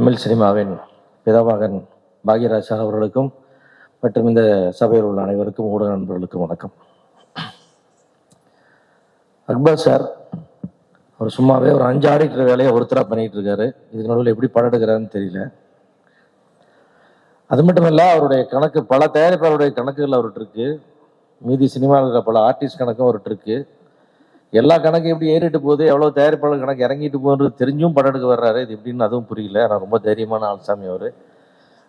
தமிழ் சினிமாவின் பிதாமகன் பாக்யராஜ் அவர்களுக்கும் மற்றும் இந்த சபையில் உள்ள அனைவருக்கும் ஊடக நண்பர்களுக்கும் வணக்கம். அக்பர் சார் அவர் சும்மாவே ஒரு அஞ்சு ஆடிட்டர் வேலையை ஒருத்தராக பண்ணிட்டு இருக்காரு. இது நடுவில் எப்படி படம் எடுக்கிறாருன்னு தெரியல. அது மட்டும் இல்லை அவருடைய கணக்கு பல தயாரிப்பாளருடைய கணக்குகள் அவர்கிட்ட இருக்கு. மீதி சினிமாவில் பல ஆர்டிஸ்ட் கணக்கும் அவர்கிட்ட இருக்குது எல்லா கணக்கும் எப்படி ஏறிட்டு போகுது எவ்வளோ தயாரிப்பாளர் கணக்கு இறங்கிட்டு போகுன்றது தெரிஞ்சும் படம் எடுக்க வர்றாரு. இது எப்படின்னு அதுவும் புரியல. ஆனால் ரொம்ப தைரியமான ஆள்சாமி அவர்.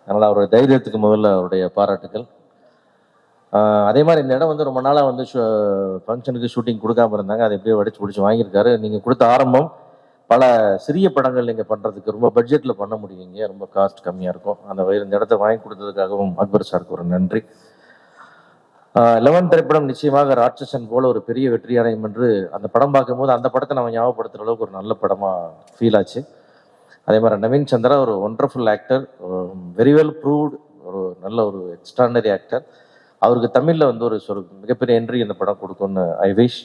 அதனால் அவருடைய தைரியத்துக்கு முதல்ல அவருடைய பாராட்டுக்கள். அதே மாதிரி இந்த இடம் வந்து ரொம்ப நாளாக வந்து ஃபங்க்ஷனுக்கு ஷூட்டிங் கொடுக்காம இருந்தாங்க. அதை எப்படியோ வடிச்சு பிடிச்சி வாங்கியிருக்காரு. நீங்கள் கொடுத்த ஆரம்பம் பல சிறிய படங்கள் நீங்கள் பண்ணுறதுக்கு ரொம்ப பட்ஜெட்டில் பண்ண முடியுங்க. ரொம்ப காஸ்ட் கம்மியாக இருக்கும். அந்த வயிறு இந்த இடத்த வாங்கி கொடுத்ததுக்காகவும் அக்பர் சாருக்கு ஒரு நன்றி. லெவன் திரைப்படம் நிச்சயமாக ராட்சசன் போல ஒரு பெரிய வெற்றி அடையும் என்று அந்த படம் பார்க்கும்போது அந்த படத்தை நம்ம ஞாபகப்படுத்துகிற அளவுக்கு ஒரு நல்ல படமாக ஃபீல் ஆச்சு. அதே மாதிரி நவீன் சந்திரா ஒரு wonderful actor very well proved ஒரு நல்ல ஒரு எக்ஸ்ட்ராடனரி ஆக்டர் அவருக்கு தமிழில் வந்து ஒரு சொல் மிகப்பெரிய என்ட்ரி இந்த படம் கொடுக்கும்னு ஐ விஷ்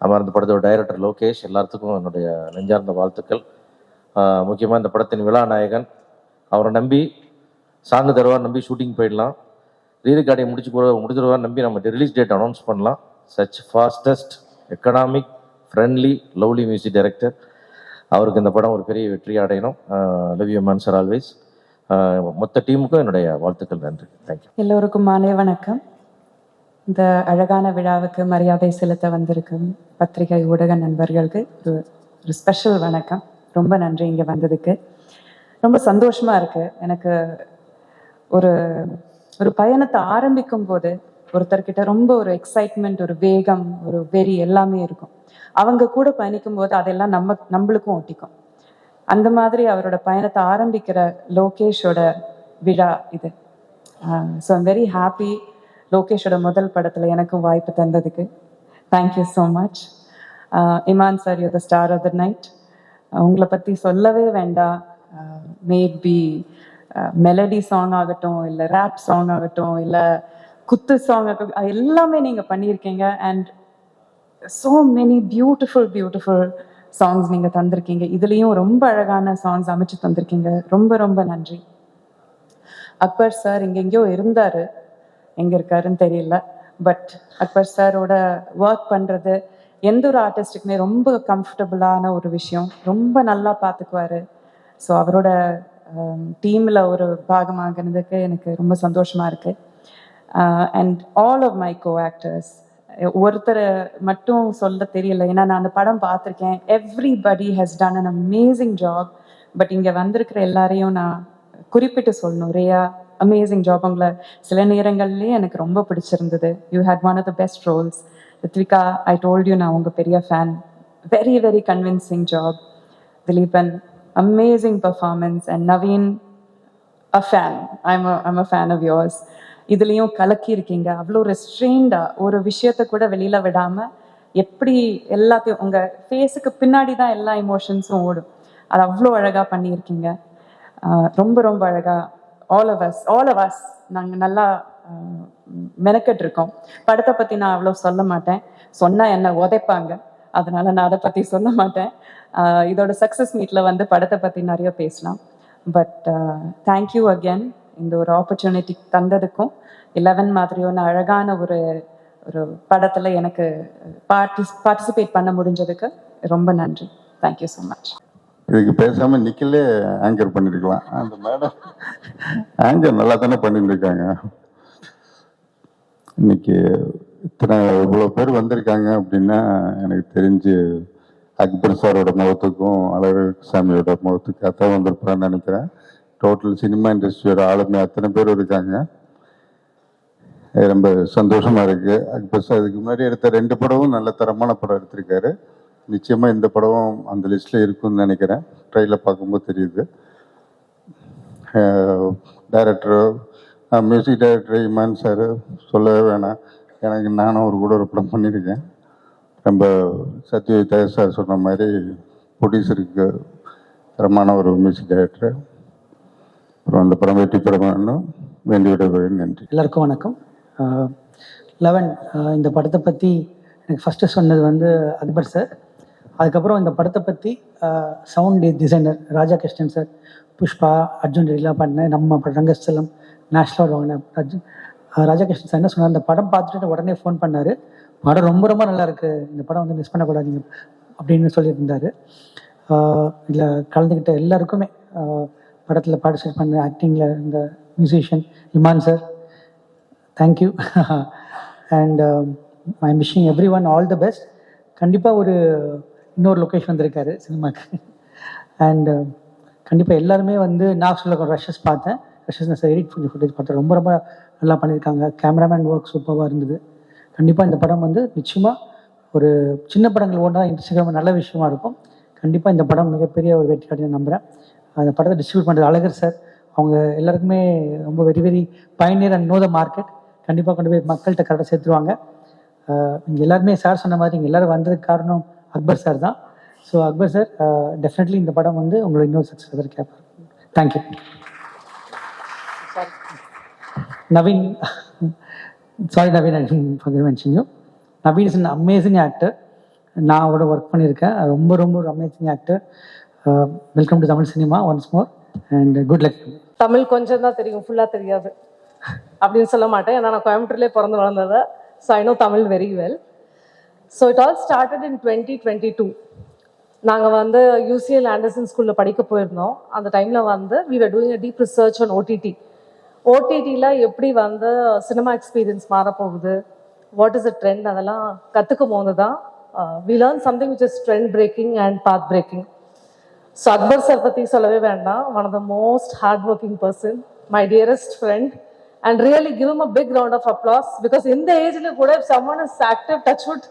அமர்ந்த படத்தோட டைரக்டர் லோகேஷ் எல்லாத்துக்கும் என்னுடைய நெஞ்சார்ந்த வாழ்த்துக்கள். முக்கியமாக இந்த படத்தின் விழா நாயகன். அவரை நம்பி சாங்கு தருவார் நம்பி ஷூட்டிங் போயிடலாம். ரீரிகார்டை முடிச்சு போட முடிச்சிருவார் நம்பி நம்ம ரிலீஸ் டேட் அனௌன்ஸ் பண்ணலாம். Such fastest economic friendly lovely music director அவருக்கு இந்த படம் ஒரு பெரிய வெற்றி அடையணும். Love you man sir always மொத்த டீமுக்கும் என்னுடைய வாழ்த்துக்கள் நன்றி. தேங்க்யூ எல்லோருக்கும் மாலை வணக்கம். இந்த அழகான விழாவுக்கு மரியாதை செலுத்த வந்திருக்கும் பத்திரிகை ஊடக நண்பர்களுக்கு ஒரு ஒரு ஸ்பெஷல் வணக்கம். ரொம்ப நன்றி இங்கே வந்ததுக்கு. ரொம்ப சந்தோஷமாக இருக்குது எனக்கு ஒரு ஒரு பயணத்தை ஆரம்பிக்கும் போது ஒருத்தர்கிட்ட ரொம்ப ஒரு எக்ஸைட்மெண்ட் ஒரு வேகம் ஒரு வெறி எல்லாமே இருக்கும். அவங்க கூட பயணிக்கும் போது அதெல்லாம் நம்ம நம்மளுக்கும் ஒட்டிக்கும். அந்த மாதிரி அவரோட பயணத்தை ஆரம்பிக்கிற லோகேஷோட விழா இது. ஸோ ஐம் வெரி ஹாப்பி லோகேஷோட முதல் படத்தில் எனக்கும் வாய்ப்பு தந்ததுக்கு. Thank you so much Imman sir you the star of the night உங்களை பற்றி சொல்லவே வேண்டாம். மேட் பி மெலடி சாங் ஆகட்டும் இல்லை ரேப் சாங் ஆகட்டும் இல்லை குத்து சாங் ஆகட்டும் அது எல்லாமே நீங்கள் பண்ணியிருக்கீங்க. And so many beautiful beautiful songs நீங்கள் தந்திருக்கீங்க. இதுலேயும் ரொம்ப அழகான சாங்ஸ் அமைச்சு தந்திருக்கீங்க. ரொம்ப ரொம்ப நன்றி. அக்பர் சார் இங்க எங்கேயோ இருந்தாரு. எங்க இருக்காருன்னு தெரியல. பட் அக்பர் சாரோட ஒர்க் பண்றது எந்த ஒரு ஆர்டிஸ்டுக்குமே ரொம்ப கம்ஃபர்டபுளான ஒரு விஷயம். ரொம்ப நல்லா பார்த்துக்குவாரு ஸோ அவரோட Um, டீமில் ஒரு பாகமாகினதுக்கு எனக்கு ரொம்ப சந்தோஷமாக இருக்குது and uh, all of my co actors ஒருத்தரை மட்டும் சொல்ல தெரியல. ஏன்னா நான் அந்த படம் பார்த்துருக்கேன். Everybody has done an amazing job but இங்கே வந்திருக்கிற எல்லாரையும் நான் குறிப்பிட்டு சொல்லணும். ரேயா அமேசிங் ஜாப் உங்களை சில நேரங்கள்லேயே எனக்கு ரொம்ப பிடிச்சிருந்தது. You had one of the best roles Riythvika I told you நான் உங்கள் பெரிய fan very very convincing job Dileepan amazing performance. And and Naveen a fan a, I'm a fan of yours. இதுலேயும் கலக்கி இருக்கீங்க அவ்வளோ ரெஸ்ட்ரெயின்டா ஒரு விஷயத்த கூட வெளியில விடாம எப்படி எல்லாத்தையும் உங்க ஃபேஸுக்கு பின்னாடி தான் எல்லா இமோஷன்ஸும் ஓடும். அது அவ்வளோ அழகா பண்ணியிருக்கீங்க. ரொம்ப ரொம்ப அழகா ஆல் of ஆல் of நாங்கள் நல்லா மெனக்கெட்டு இருக்கோம் படத்தை பற்றி நான் அவ்வளோ சொல்ல மாட்டேன். சொன்னா என்ன உதைப்பாங்க. அதனால நான் அதை பற்றி சொல்ல மாட்டேன். இதோட சக்ஸஸ் மீட்டில் வந்து படத்தை பற்றி நிறைய பேசலாம். பட் தேங்க்யூ அகேன் இந்த ஒரு ஆப்பர்ச்சுனிட்டி தந்ததுக்கும் இலவன் மாதிரியான அழகான ஒரு ஒரு படத்தில் எனக்கு பார்ட்டிஸ் பார்ட்டிசிபேட் பண்ண முடிஞ்சதுக்கு ரொம்ப நன்றி. தேங்க்யூ ஸோ மச் இதுக்கு பேசாம நிக்கலே ஆங்கர் பண்ணிருக்கலாம். அந்த மேடம் ஆங்கர் நல்லா தானே பண்ணிட்டு இருக்காங்க இன்னைக்கு இத்தனை இவ்வளோ பேர் வந்திருக்காங்க அப்படின்னா எனக்கு தெரிஞ்சு அக்பர் சாரோட முகத்துக்கும் அழகு சாமியோட முகத்துக்கு அதான் வந்திருப்பான்னு நினைக்கிறேன். டோட்டல் சினிமா இண்டஸ்ட்ரியோட ஆளுமை அத்தனை பேர் இருக்காங்க. ரொம்ப சந்தோஷமாக இருக்குது அக்பர் சார் இதுக்கு முன்னாடி எடுத்த ரெண்டு படமும் நல்ல தரமான படம் எடுத்திருக்காரு. நிச்சயமாக இந்த படமும் அந்த லிஸ்ட்டில் இருக்கும்னு நினைக்கிறேன். ட்ரெயிலில் பார்க்கும்போது தெரியுது. Director music director Imman sir சொல்லவே வேணாம். எனக்கு நானும் அவர் கூட ஒரு படம் பண்ணியிருக்கேன். ரொம்ப சத்யஜித் சார் சொன்ன மாதிரி ப்ரொடியூசருக்கு தரமான ஒரு மியூசிக் டைரக்டர் அப்புறம் அந்த படம் வெற்றி பெறணும் வேண்டி விடுகிறேன் நன்றி. எல்லாருக்கும் வணக்கம். லெவன் இந்த படத்தை பற்றி எனக்கு ஃபஸ்ட்டு சொன்னது வந்து அக்பர் சார். அதுக்கப்புறம் இந்த படத்தை பற்றி sound designer Raja Krishnan sir Pushpa Arjun ரெடிலாம் பண்ண நம்ம ரங்கஸ்தலம் நேஷ்னல் வாங்கின அர்ஜுன் ராஜகிருஷ்ணன் சார் என்ன சொன்னார்? இந்த படம் பார்த்துட்டு உடனே ஃபோன் பண்ணார். படம் ரொம்ப ரொம்ப நல்லா இருக்கு. இந்த படம் வந்து மிஸ் பண்ணக்கூடாதீங்க அப்படின்னு சொல்லியிருந்தார். இதில் கலந்துக்கிட்ட எல்லாருக்குமே படத்தில் பார்ட்டிசிபேட் பண்ண ஆக்டிங்கில் இந்த musician Imman sir thank you and I wishing everyone all the best கண்டிப்பாக ஒரு இன்னொரு லொக்கேஷன் வந்திருக்காரு சினிமாக்கு. அண்ட் um, கண்டிப்பாக எல்லாருமே வந்து நான் சொல்ல ரஷஸ் பார்த்தேன். ரஷஸ் நான் எடிட் பண்ணி ஃபுட்டேஜ் பார்த்தேன். ரொம்ப ரொம்ப நல்லா பண்ணியிருக்காங்க. கேமராமேன் ஒர்க் சூப்பராக இருந்தது. கண்டிப்பாக இந்த படம் வந்து நிச்சயமாக ஒரு சின்ன படங்கள் ஒன்றா இன்ஸ்டாகிராம் நல்ல விஷயமா இருக்கும். கண்டிப்பாக இந்த படம் மிகப்பெரிய ஒரு வெற்றி நம்புகிறேன் அந்த படத்தை டிஸ்ட்ரிபியூட் பண்ணுறது அழகர் சார் அவங்க எல்லாருக்குமே ரொம்ப very very pioneer and know the market கண்டிப்பாக கொண்டு போய் மக்கள்கிட்ட கரெக்டாக சேர்த்துருவாங்க. இங்கே எல்லாருமே சார் சொன்ன மாதிரி இங்கே எல்லோரும் வந்ததுக்கு காரணம் அக்பர் சார் தான். ஸோ அக்பர் சார் டெஃபினெட்லி இந்த படம் வந்து உங்களோட இன்னொரு சக்ஸஸ் கேட்பார். Thank you Naveen sorry Naveen I mention you Naveen is an amazing actor நான் அவரோட ஒர்க் பண்ணியிருக்கேன். ரொம்ப ரொம்ப ஒரு amazing actor welcome to Tamil cinema once more and good luck Tamil கொஞ்சம் தான் தெரியும் ஃபுல்லாக தெரியாது. அப்படின்னு சொல்ல மாட்டேன். ஏன்னா நான் கோயம்புத்தூர்லேயே பிறந்து வளர்ந்ததை so I know Tamil very well so it all started in twenty twenty two நாங்கள் வந்து யூசிஎல் ஆண்டர்சன் ஸ்கூலில் படிக்க போயிருந்தோம். அந்த டைமில் வந்து we were doing a deep research on OTT ஓடிடியில் எப்படி வந்து சினிமா எக்ஸ்பீரியன்ஸ் மாறப்போகுது? வாட் இஸ் அ ட்ரெண்ட் அதெல்லாம் கற்றுக்கும் போது தான் we learn something which is trend breaking and path breaking so Akbar sir பற்றி சொல்லவே வேண்டாம். One of the most hard working person my dearest friend and really give a big round of applause because இந்த ஏஜ்ல கூட summon is active touch wood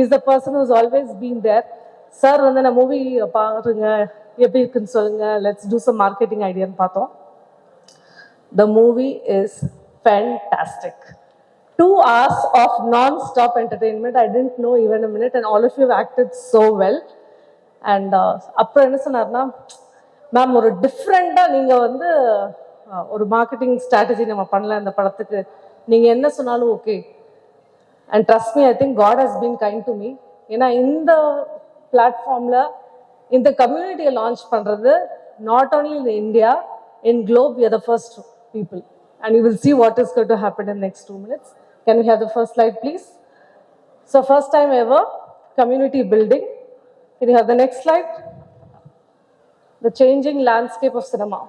is the person who's always been there sir வந்து நான் movie பாருங்க எப்படி இருக்குன்னு சொல்லுங்க. Let's do some marketing ஐடியான்னு பார்த்தோம். The movie is fantastic. Two hours of non-stop entertainment. I didn't know even a minute, and all of you have acted so well. And uh, அப்புறம் என்ன சொன்னார்னா மேம் ஒரு டிஃப்ரெண்டாக நீங்கள் வந்து ஒரு மார்க்கெட்டிங் ஸ்ட்ராட்டஜி நம்ம பண்ணல இந்த படத்துக்கு நீங்கள் என்ன சொன்னாலும் okay and trust me I think God has been kind to me ஏன்னா இந்த பிளாட்ஃபார்மில் இந்த கம்யூனிட்டியை லான்ச் பண்ணுறது not only in India in globe we the first people and you will see what is got to happen in next two minutes can you have the first light please so first time ever community building can you have the next light the changing landscape of cinema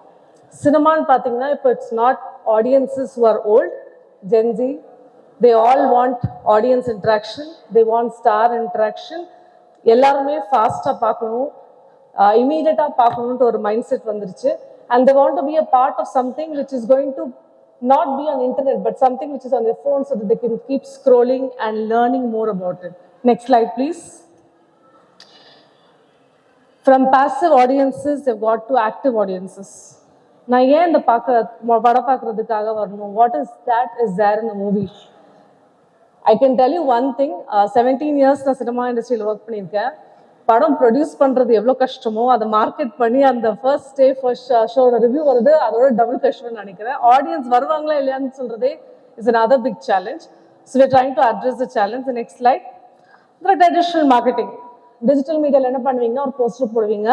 சினிமான்னு பார்த்தீங்கன்னா இப்போ it's not audiences who are old Gen Z they all want audience interaction they want star interaction எல்லாருமே ஃபாஸ்ட்டாக பார்க்கணும். இமீடியட்டாக பார்க்கணுன்ட்டு ஒரு mind set வந்துருச்சு. And they want to be a part of something which is going to not be on internet but something which is on their phone so that they can keep scrolling and learning more about it. Next slide, please. From passive audiences, they've got to active audiences. நான் ஏன் இந்த பார்க்குற படம் பார்க்கறதுக்காக வரணும் what is that is there இந்த movie I can tell you one thing seventeen years நான் cinema இண்டஸ்ட்ரியில் ஒர்க் பண்ணியிருக்கேன் படம் ப்ரொடியூஸ் பண்ணுறது எவ்வளோ கஷ்டமோ அதை மார்க்கெட் பண்ணி அந்த ஃபர்ஸ்ட் டே ஃபர்ஸ்ட் ஷோட ரிவ்யூ வருது. அதோட டபுள் கஷ்டம்னு நினைக்கிறேன். ஆடியன்ஸ் வருவாங்களா இல்லையான்னு சொல்கிறதே is another big challenge so we trying to address the challenge next light traditional marketing digital மீடியாவில் என்ன பண்ணுவீங்கன்னா ஒரு போஸ்டர் போடுவீங்க.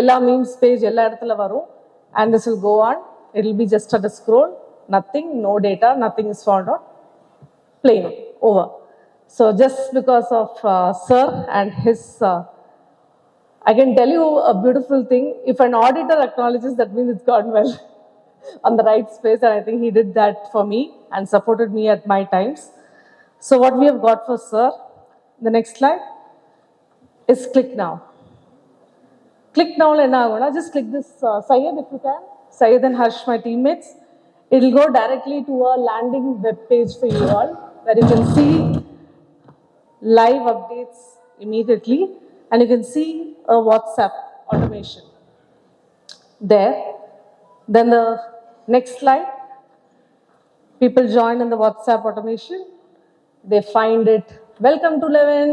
எல்லா மீம்ஸ் பேஜ் எல்லா இடத்துல வரும். And this will go on it will be just at a scroll nothing no data nothing is found out plain. Over. So just because of uh, Sir and his, uh, I can tell you a beautiful thing. If an auditor acknowledges, that means it's gone well on the right space. And I think he did that for me and supported me at my times. So what we have got for Sir, the next slide, is click now. Click now, just click this uh, Syed if you can. Syed and Harsh, my teammates. It'll go directly to a landing web page for you all where you can see live updates immediately and you can see a WhatsApp automation there. Then the next slide, people join in the WhatsApp automation. They find it. Welcome to Levin.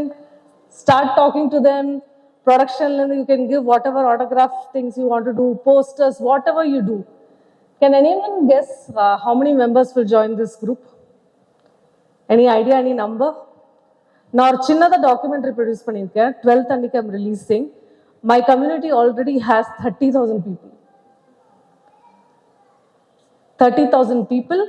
Start talking to them. Production, and you can give whatever autograph things you want to do, posters, whatever you do. Can anyone guess uh, how many members will join this group? Any idea, any number? நான் ஒரு சின்னதாக documentary produce பண்ணியிருக்கேன் twelfth அன்னைக்கு I'm releasing My community already has 30,000 people. 30,000 people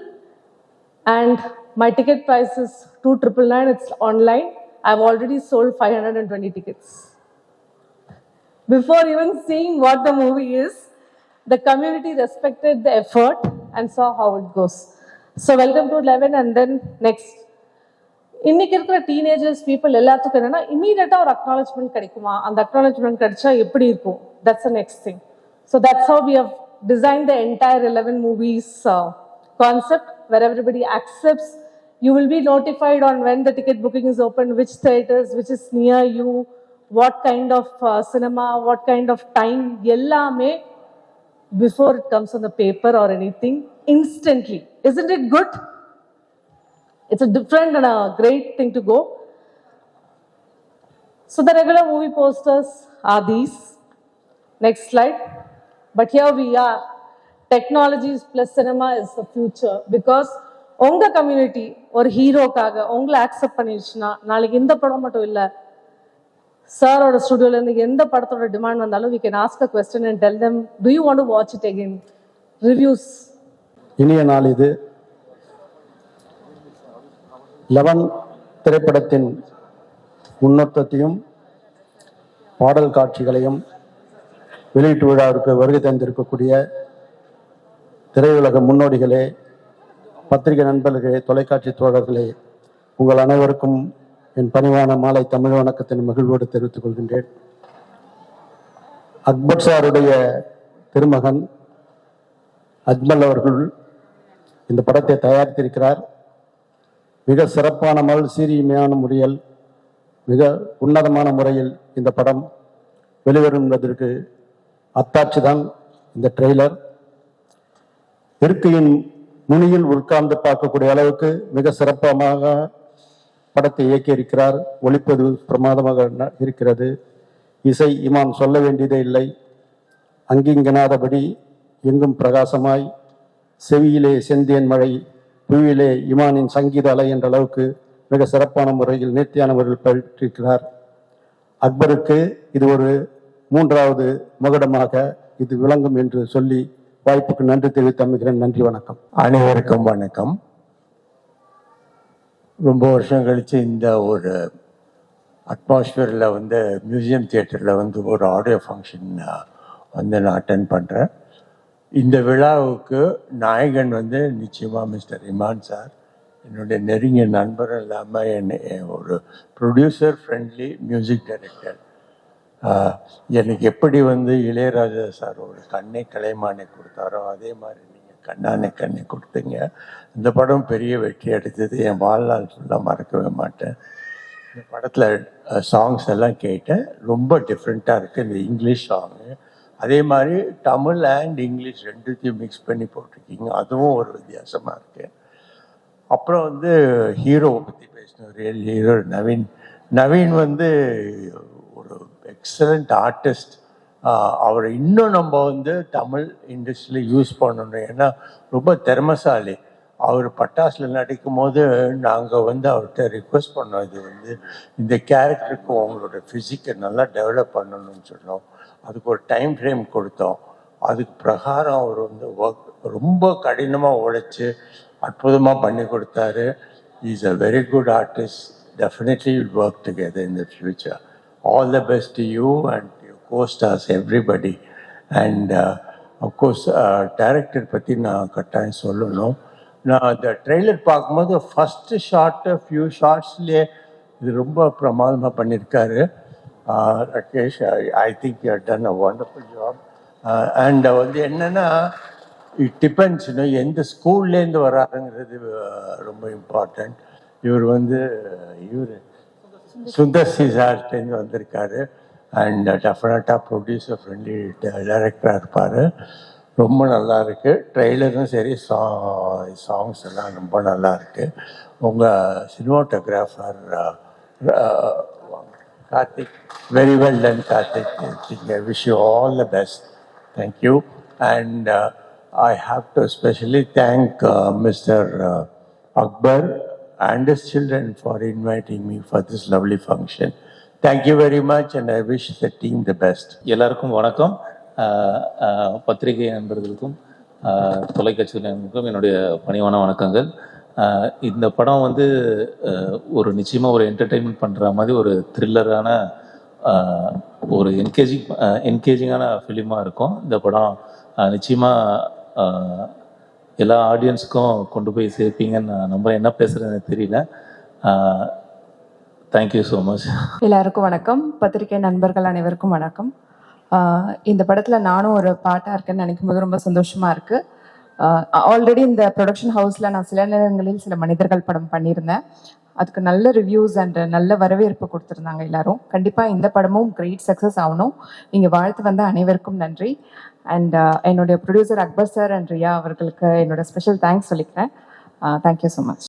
and my ticket price is 2999, it's online. I've already sold 520 tickets. Before even seeing what the movie is, the community respected the effort and saw how it goes. So welcome to 11 and then next இன்னைக்கு இருக்கிற teenagers people எல்லாத்துக்கும் என்னன்னா இமீடியட்டா ஒரு acknowledgement கிடைக்குமா அந்த acknowledgement கிடைச்சா எப்படி இருக்கும் that's a next thing so that's how we how design the entire eleven movies concept where everybody accepts you will be notified on when the ticket booking is open which theaters which is near you what kind of uh, cinema what kind of time எல்லாமே before it comes on the paper or anything instantly isn't it good It's a different and a great thing to go so the regular movie posters are these next slide but here we are technologies plus cinema is the future because உங்க community ஒரு ஹீரோக்காக உங்களை accept பண்ணிடுச்சுன்னா நாளைக்கு இந்த படம் மட்டும் இல்லை சாரோட ஸ்டுடியோல இருந்து எந்த படத்தோட டிமாண்ட் வந்தாலும் we can ask a question and tell them do you want to watch it again reviews இனிய நாள் இது லெவன் திரைப்படத்தின் முன்னொத்தத்தையும் பாடல் காட்சிகளையும் வெளியீட்டு விழாவிற்கு வருகை தந்திருக்கக்கூடிய திரையுலக முன்னோடிகளே பத்திரிகை நண்பர்களே தொலைக்காட்சி தோழர்களே உங்கள் அனைவருக்கும் என் பணிவான மாலை தமிழ் வணக்கத்தின் மகிழ்வோடு தெரிவித்துக் கொள்கின்றேன். அக்பர் சாருடைய திருமகன் அஜ்மல் அவர்கள் இந்த படத்தை தயாரித்திருக்கிறார். மிக சிறப்பான மல் சீரியமையான முறையில் மிக உன்னதமான முறையில் இந்த படம் வெளிவரும் என்பதற்கு அத்தாட்சி தான் இந்த ட்ரெய்லர். இருக்கையின் நுனியில் உட்கார்ந்து பார்க்கக்கூடிய அளவுக்கு மிக சிறப்பமாக படத்தை இயக்கியிருக்கிறார். ஒளிப்பது பிரமாதமாக இருக்கிறது. இசை இமான் சொல்ல வேண்டியதே இல்லை. அங்கிங்கனாதபடி எங்கும் பிரகாசமாய் செவியிலே செந்தேன் மழை குழுவிலே இமானின் சங்கீத அலை என்ற அளவுக்கு மிக சிறப்பான முறையில் நேர்த்தியான முறையில் பயிற்றிருக்கிறார். அக்பருக்கு இது ஒரு மூன்றாவது மகுடமாக இது விளங்கும் என்று சொல்லி வாய்ப்புக்கு நன்றி தெரிவித்து அமைகிறேன். நன்றி வணக்கம். அனைவருக்கும் வணக்கம். ரொம்ப வருஷம் கழிச்சு இந்த ஒரு அட்மாஸ்பியரில் வந்து மியூசியம் தியேட்டரில் வந்து ஒரு ஆடியோ ஃபங்க்ஷன் வந்து நான் அட்டன் பண்ணுறேன் இந்த விழாவுக்கு நாயகன் வந்து நிச்சயமாக மிஸ்டர் இமான் சார். என்னுடைய நெருங்கிய நண்பர் இல்லாமல் என்னை என் ஒரு ப்ரொடியூசர் ஃப்ரெண்ட்லி மியூசிக் டைரக்டர் எனக்கு எப்படி வந்து இளையராஜா சார் ஒரு கண்ணை கலைமானை கொடுத்தாரோ அதே மாதிரி நீங்கள் கண்ணானை கண்ணை கொடுத்தீங்க. இந்த படம் பெரிய வெற்றி அடைத்தது என் வாழ்நாள் ஃபுல்லாக மறக்கவே மாட்டேன். இந்த படத்தில் சாங்ஸ் எல்லாம் கேட்டேன். ரொம்ப டிஃப்ரெண்ட்டாக இருக்குது இந்த இங்கிலீஷ் சாங்கு அதே மாதிரி தமிழ் அண்ட் இங்கிலீஷ் ரெண்டுத்தையும் மிக்ஸ் பண்ணி போட்டிருக்கீங்க. அதுவும் ஒரு வித்தியாசமாக இருக்குது அப்புறம் வந்து ஹீரோவை பற்றி பேசணும் ரியல் ஹீரோ நவீன். நவீன் வந்து ஒரு எக்ஸலண்ட் ஆர்டிஸ்ட் அவரை இன்னும் நம்ம வந்து தமிழ் இண்டஸ்ட்ரியில் யூஸ் பண்ணணும். ஏன்னா ரொம்ப திறமசாலி. அவர் பட்டாசில் நடிக்கும் போது நாங்கள் வந்து அவர்கிட்ட ரிக்வெஸ்ட் பண்ணோம். இது வந்து இந்த கேரக்டருக்கு உங்களோட ஃபிசிக்கை நல்லா டெவலப் பண்ணணும்னு சொன்னோம். அதுக்கு ஒரு டைம் ஃப்ரேம் கொடுத்தோம். அதுக்கு பிரகாரம் அவர் வந்து ஒர்க் ரொம்ப கடினமாக உழைச்சி அற்புதமாக பண்ணி கொடுத்தாரு. Is a very good artist definitely will work together in the future all the best you and you costars everybody and of course director பற்றி நான் கட்டாயம் சொல்லணும். நான் அந்த ட்ரெய்லர் பார்க்கும்போது ஃபஸ்ட்டு ஷார்ட்டு ஃபியூ ஷார்ட்ஸ்லேயே இது ரொம்ப பிரமாதமாக பண்ணியிருக்காரு Uh, Rakesh I think you done a a job job. Uh, uh வந்து என்னென்னா இட் டிபெண்ட்ஸ் இன்னும் எந்த ஸ்கூல்லேருந்து வராருங்கிறது uh, ரொம்ப இம்பார்ட்டண்ட் இவர் வந்து இவர் சுந்தர் சி சார்ட்டேருந்து வந்திருக்காரு. அண்ட் டெஃபினட்டாக ப்ரொடியூசர் ஃப்ரெண்ட்லி டைரக்டராக இருப்பார். ரொம்ப நல்லா இருக்குது ட்ரெய்லரும் சரி சா சாங்ஸ் எல்லாம் ரொம்ப நல்லா இருக்குது உங்கள் cinematographer Karthik. Very well done, Karthik. I wish you all the best. Thank you. And uh, I have to especially thank uh, Mr. Uh, Akbar and his children for inviting me for this lovely function. Thank you very much, and I wish the team the best. எல்லாருக்கும் வணக்கம் பத்திரிகை நண்பர்களுக்கும் ஆஹ் தொலைக்காட்சி நண்பர்களுக்கும் என்னுடைய பணிவான வணக்கங்கள் இந்த படம் வந்து ஒரு நிச்சயமாக ஒரு என்டர்டெயின்மெண்ட் பண்ணுற மாதிரி ஒரு த்ரில்லரான ஒரு என்கேஜிங் என்கேஜிங்கான ஃபிலிமாக இருக்கும். இந்த படம் நிச்சயமாக எல்லா ஆடியன்ஸுக்கும் கொண்டு போய் சேர்ப்பீங்கன்னு நான் நம்புறேன். என்ன பேசுகிறேன்னு தெரியல. தேங்க்யூ ஸோ மச் எல்லாருக்கும் வணக்கம். பத்திரிகை நண்பர்கள் அனைவருக்கும் வணக்கம். இந்த படத்தில் நானும் ஒரு பாட்டாக இருக்கேன்னு நினைக்கும் போது ரொம்ப சந்தோஷமாக இருக்குது ஆல்ரெடி இந்த ப்ரொடக்ஷன் ஹவுஸில் நான் சில நேரங்களில் சில மனிதர்கள் படம் பண்ணியிருந்தேன். அதுக்கு நல்ல ரிவ்யூஸ் அண்ட் நல்ல வரவேற்பு கொடுத்துருந்தாங்க எல்லாரும். கண்டிப்பாக இந்த படமும் கிரேட் சக்ஸஸ் ஆகணும். நீங்கள் வாழ்த்து வந்த அனைவருக்கும் நன்றி. அண்ட் என்னுடைய producer Akbar sir and Riya அவர்களுக்கு என்னோட ஸ்பெஷல் தேங்க்ஸ் சொல்லிக்கிறேன். Thank you so much